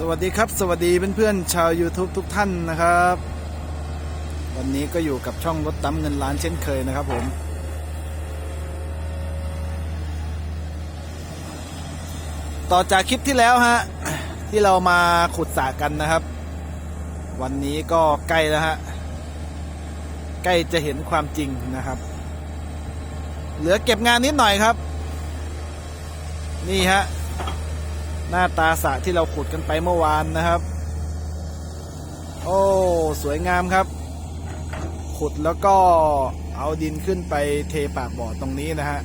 สวัสดีครับสวัสดีเพื่อนๆชาว YouTube ทุกท่านนะครับ วันนี้ก็อยู่กับช่องรถตั้มเงินล้านเช่นเคยนะครับผมต่อจากคลิปที่แล้วฮะที่เรามาขุดสระกันนะครับ วันนี้ก็ใกล้แล้วฮะใกล้จะเห็นความจริงนะครับ เหลือเก็บงานนิดหน่อยครับ นี่ฮะ หน้าตาสระที่เราขุดกันไปเมื่อวานนะครับ โอ้สวยงามครับ ขุดแล้วก็เอาดินขึ้นไปเทปากบ่อตรงนี้นะฮะ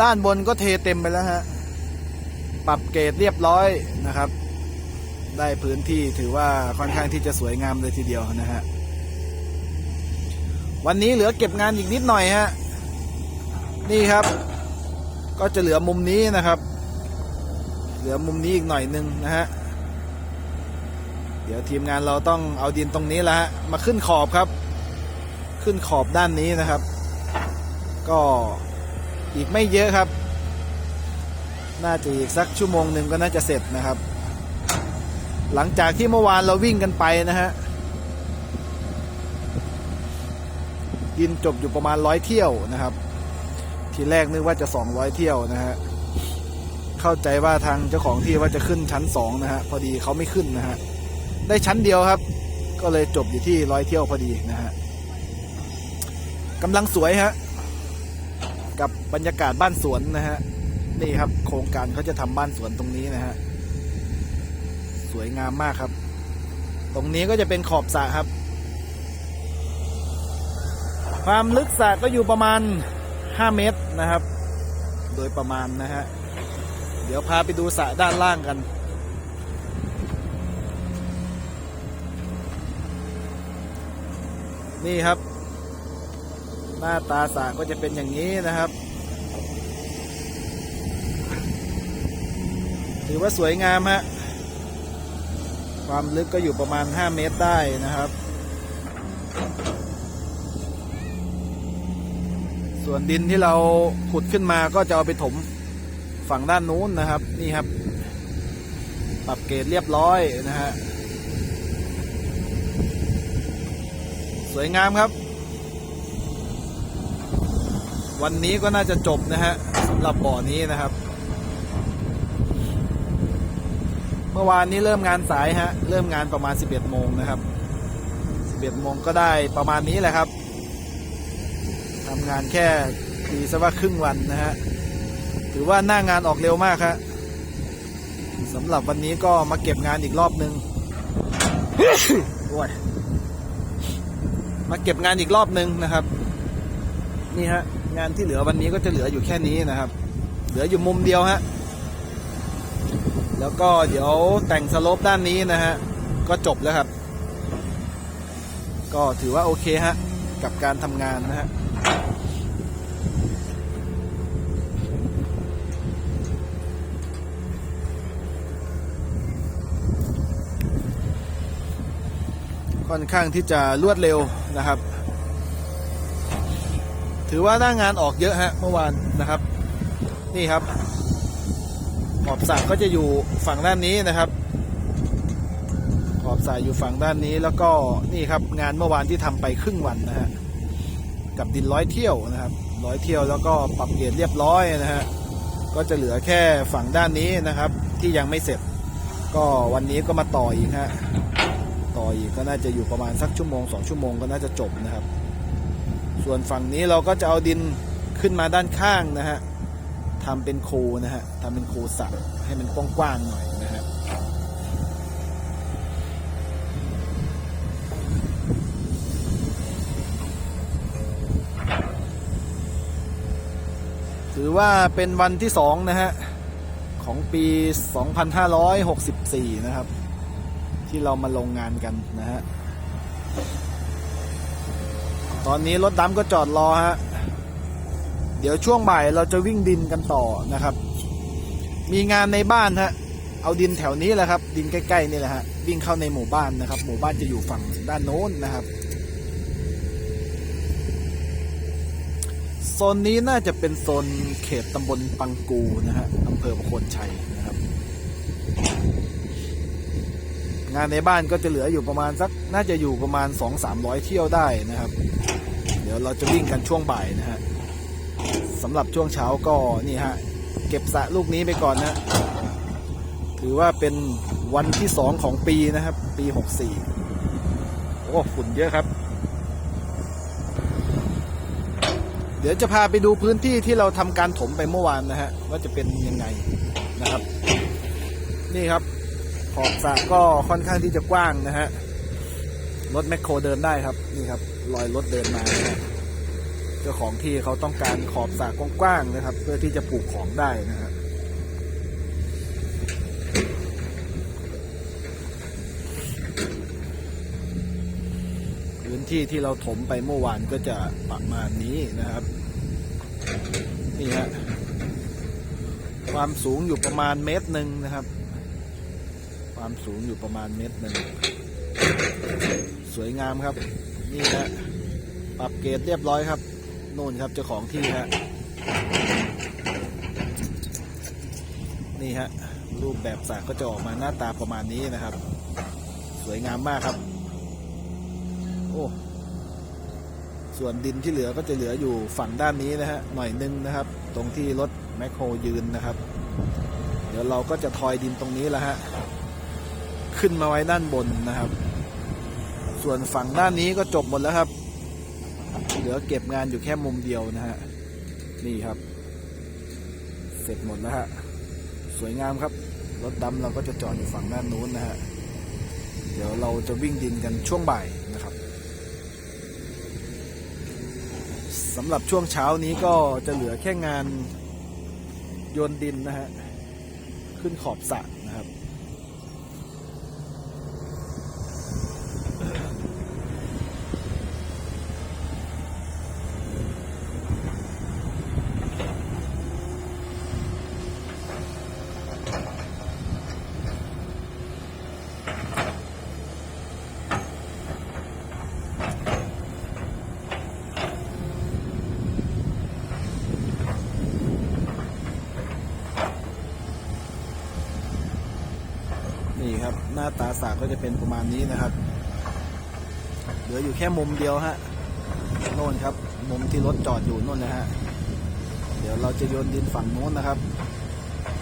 ด้านบนก็เทเต็มไปแล้วฮะ ปรับเกรดเรียบร้อยนะครับ ได้พื้นที่ถือว่าค่อนข้างที่จะสวยงามเลยทีเดียวนะฮะ วันนี้เหลือเก็บงานอีกนิดหน่อยฮะ นี่ครับ ก็จะเหลือมุมนี้นะครับ เหลือมุมนี้อีกหน่อยหนึงนะฮะ เดี๋ยวทีมงานเราต้องเอาดินตรงนี้แล้วฮะ มาขึ้นขอบครับ ขึ้นขอบด้านนี้นะครับ ก็อีกไม่เยอะครับ น่าจะอีกสักชั่วโมงหนึ่งก็น่าจะเสร็จนะครับ หลังจากที่เมื่อวานเราวิ่งกันไปนะฮะดินจบอยู่ประมาณร้อยเที่ยวนะครับ ทีแรกนึกว่าจะสองร้อยเที่ยวนะฮะ เข้าใจว่าทางเจ้าของที่ว่าจะขึ้นชั้นสองนะฮะพอดีเขาไม่ขึ้นนะฮะได้ชั้นเดียวครับ ก็เลยจบอยู่ที่ร้อยเที่ยวพอดีนะฮะกำลังสวยฮะกับบรรยากาศบ้านสวนนะฮะนี่ครับ โครงการเขาจะทำบ้านสวนตรงนี้นะฮะสวยงามมากครับ ตรงนี้ก็จะเป็นขอบสระครับ ความลึกสระก็อยู่ประมาณ 5 เมตรนะครับ โดยประมาณนะฮะ เดี๋ยวพาไปดูสระด้านล่างกัน นี่ครับ หน้าตาสระก็จะเป็นอย่างนี้นะครับ ถือว่าสวยงามฮะความลึกก็อยู่ประมาณ 5 เมตรได้นะครับ ส่วนดินที่เราขุดขึ้นมาก็จะเอาไปถม ฝั่งด้านนู้นนะครับ นี่ครับ ปรับเกรดเรียบร้อยนะฮะ สวยงามครับ วันนี้ก็น่าจะจบนะฮะสำหรับบ่อนี้นะครับ เมื่อวานนี้เริ่มงานสายฮะ เริ่มงานประมาณ 11โมงนะครับ 11โมงก็ได้ประมาณนี้แหละครับทำงานแค่ตีซะว่าครึ่งวันนะฮะ ถือว่าหน้างานออกเร็วมากครับสำหรับวันนี้ก็มาเก็บงานอีกรอบนึงโอ้ยมาเก็บงานอีกรอบนึงนะครับ นี่ฮะ งานที่เหลือวันนี้ก็จะเหลืออยู่แค่นี้นะครับ เหลืออยู่มุมเดียวฮะแล้วก็เดี๋ยวแต่งสโลปด้านนี้นะฮะ ก็จบแล้วครับ ก็ถือว่าโอเคฮะ กับการทำงานนะฮะ ค่อนข้างที่จะรวดเร็วนะครับ ถือว่าหน้างานออกเยอะฮะเมื่อวานนะครับ นี่ครับขอบสระก็จะอยู่ฝั่งด้านนี้นะครับขอบสระอยู่ฝั่งด้านนี้แล้วก็นี่ครับงานเมื่อวานที่ทำไปครึ่งวันนะฮะกับดินร้อยเที่ยวนะครับร้อยเที่ยวแล้วก็ปรับเกรดเรียบร้อยนะฮะก็จะเหลือแค่ฝั่งด้านนี้นะครับที่ยังไม่เสร็จ ก็วันนี้ก็มาต่ออีกฮะ ออีกก็น่าจะอยู่ประมาณสักชั่วโมงสองชั่วโมงก็น่าจะจบนะครับ ส่วนฝั่งนี้เราก็จะเอาดินขึ้นมาด้านข้างนะฮะทำเป็นคูนะฮะทำเป็นคูสระให้มันกว้างๆหน่อยนะฮะถือว่าเป็นวันที่สองนะฮะของปี 2564 นะครับ ที่เรามาลงงานกันนะฮะ ตอนนี้รถดำก็จอดรอฮะ เดี๋ยวช่วงบ่ายเราจะวิ่งดินกันต่อนะครับ มีงานในบ้านฮะ เอาดินแถวนี้แหละครับ ดินใกล้ๆนี่แหละฮะ วิ่งเข้าในหมู่บ้านนะครับ หมู่บ้านจะอยู่ฝั่งด้านโน้นนะครับโซนนี้น่าจะเป็นโซนเขตตำบลปังกูนะฮะอำเภอประโคนชัยนะครับ งานในบ้านก็จะเหลืออยู่ประมาณสักน่าจะอยู่ประมาณ 2-300 เที่ยวได้นะครับ เดี๋ยวเราจะวิ่งกันช่วงบ่ายนะฮะสำหรับช่วงเช้าก็นี่ฮะเก็บสะลูกนี้ไปก่อนนะถือว่าเป็นวันที่สองของปีนะครับ ปี 64 โอ้ฝุ่นเยอะครับ เดี๋ยวจะพาไปดูพื้นที่ที่เราทำการถมไปเมื่อวานนะฮะว่าจะเป็นยังไงนะครับ นี่ครับ ขอบสระก็ค่อนข้างที่จะกว้างนะฮะ รถแมคโครเดินได้ครับ นี่ครับรอยรถเดินมาเจ้าของที่เขาต้องการขอบสระกว้างๆนะครับ เพื่อที่จะปลูกของได้นะฮะพื้นที่ที่เราถมไปเมื่อวานก็จะประมาณนี้นะครับนี่ฮะความสูงอยู่ประมาณเมตรหนึ่งนะครับ ความสูงอยู่ประมาณเมตรหนึ่งสวยงามครับ นี่ฮะปรับเกรดเรียบร้อยครับนู่นครับเจ้าของที่ฮะนี่ฮะรูปแบบสระก็จะออกมาหน้าตาประมาณนี้นะครับ สวยงามมากครับ โอ้ส่วนดินที่เหลือก็จะเหลืออยู่ฝั่งด้านนี้นะฮะหน่อยนึงนะครับ ตรงที่รถแมคโครยืนนะครับ เดี๋ยวเราก็จะทอยดินตรงนี้แล้วฮะ ขึ้นมาไว้ด้านบนนะครับ ส่วนฝั่งด้านนี้ก็จบหมดแล้วครับ เหลือเก็บงานอยู่แค่มุมเดียวนะฮะ นี่ครับ เสร็จหมดแล้วฮะ สวยงามครับ รถดำเราก็จะจอดอยู่ฝั่งด้านนู้นนะฮะ เดี๋ยวเราจะวิ่งดินกันช่วงบ่ายนะครับสำหรับช่วงเช้านี้ก็จะเหลือแค่งานโยนดินนะฮะ ขึ้นขอบสระนะครับ หน้าตาสระก็จะเป็นประมาณนี้นะครับ เหลืออยู่แค่มุมเดียวฮะโน่นครับ มุมที่รถจอดอยู่โน่นนะฮะเดี๋ยวเราจะโยนดินฝั่งโน้นนะครับ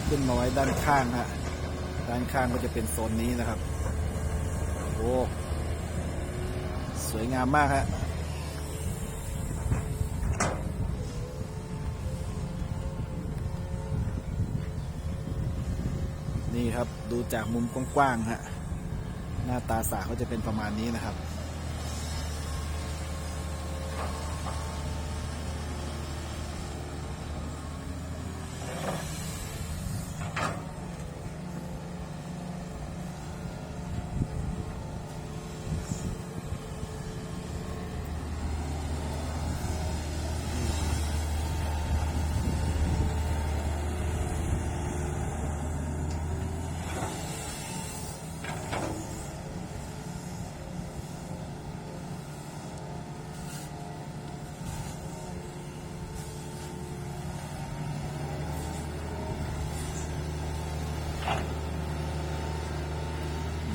ขึ้นมาไว้ด้านข้างฮะด้านข้างก็จะเป็นโซนนี้นะครับโอ้สวยงามมากฮะ นี่ครับดูจากมุมกว้างๆฮะหน้าตาสาเขาจะเป็นประมาณนี้นะครับ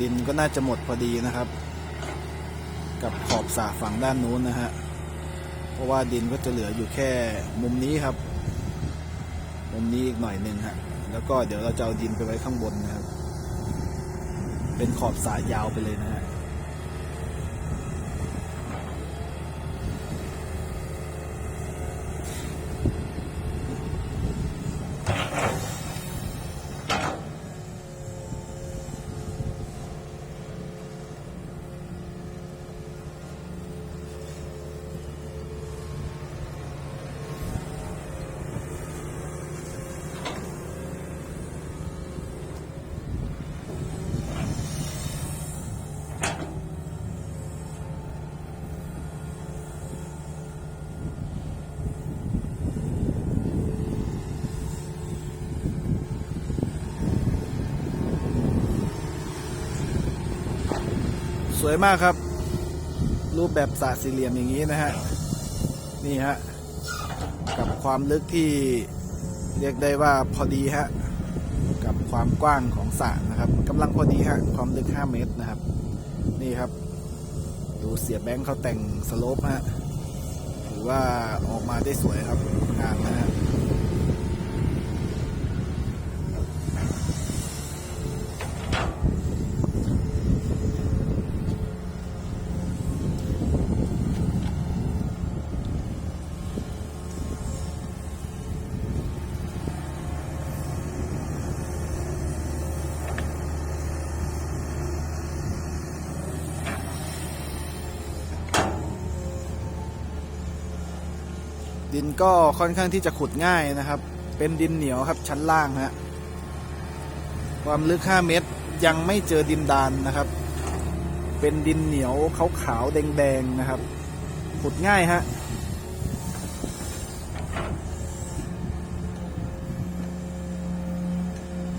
ดินก็น่าจะหมดพอดีนะครับ กับขอบสาฝั่งด้านนู้นนะฮะเพราะว่าดินก็จะเหลืออยู่แค่มุมนี้ครับ มุมนี้อีกหน่อยหนึ่งฮะแล้วก็เดี๋ยวเราจะเอาดินไปไว้ข้างบนนะครับ เป็นขอบสายาวไปเลยนะฮะ วยมากครับ รูปแบบสระสี่เหลี่ยมอย่างนี้นะฮะ นี่ฮะ กับความลึกที่เรียกได้ว่าพอดีฮะ กับความกว้างของสระนะครับกำลังพอดีฮะ ความลึก 5 เมตรนะครับ นี่ครับ ดูเสียแบงค์เขาแต่งสโลปฮะ ถือว่าออกมาได้สวยครับ งามนะฮะ ดินก็ค่อนข้างที่จะขุดง่ายนะครับ เป็นดินเหนียวครับชั้นล่างฮะความลึก 5 เมตรยังไม่เจอดินดานนะครับ เป็นดินเหนียวขาวๆแดงๆนะครับ ขุดง่ายฮะ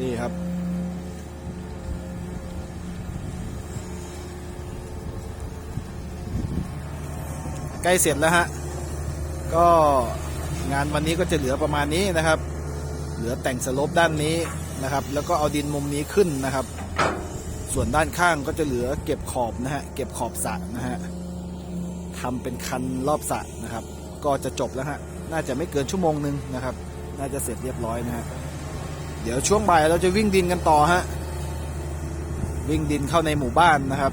นี่ครับ ใกล้เสร็จแล้วฮะ ก็งานวันนี้ก็จะเหลือประมาณนี้นะครับ เหลือแต่งสลปด้านนี้นะครับ แล้วก็เอาดินมุมนี้ขึ้นนะครับ ส่วนด้านข้างก็จะเหลือเก็บขอบนะฮะเก็บขอบสระนะฮะทำเป็นคันรอบสระนะครับ ก็จะจบแล้วฮะน่าจะไม่เกินชั่วโมงหนึ่งนะครับ น่าจะเสร็จเรียบร้อยนะฮะเดี๋ยวช่วงบ่ายเราจะวิ่งดินกันต่อฮะวิ่งดินเข้าในหมู่บ้านนะครับ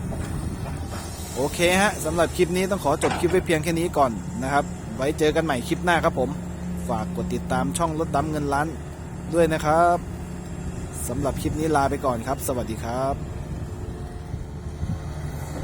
โอเคฮะสำหรับคลิปนี้ต้องขอจบคลิปไว้เพียงแค่นี้ก่อนนะครับ ไว้เจอกันใหม่คลิปหน้าครับผม ฝากกดติดตามช่องรถดำเงินล้านด้วยนะครับสำหรับคลิปนี้ลาไปก่อนครับ สวัสดีครับ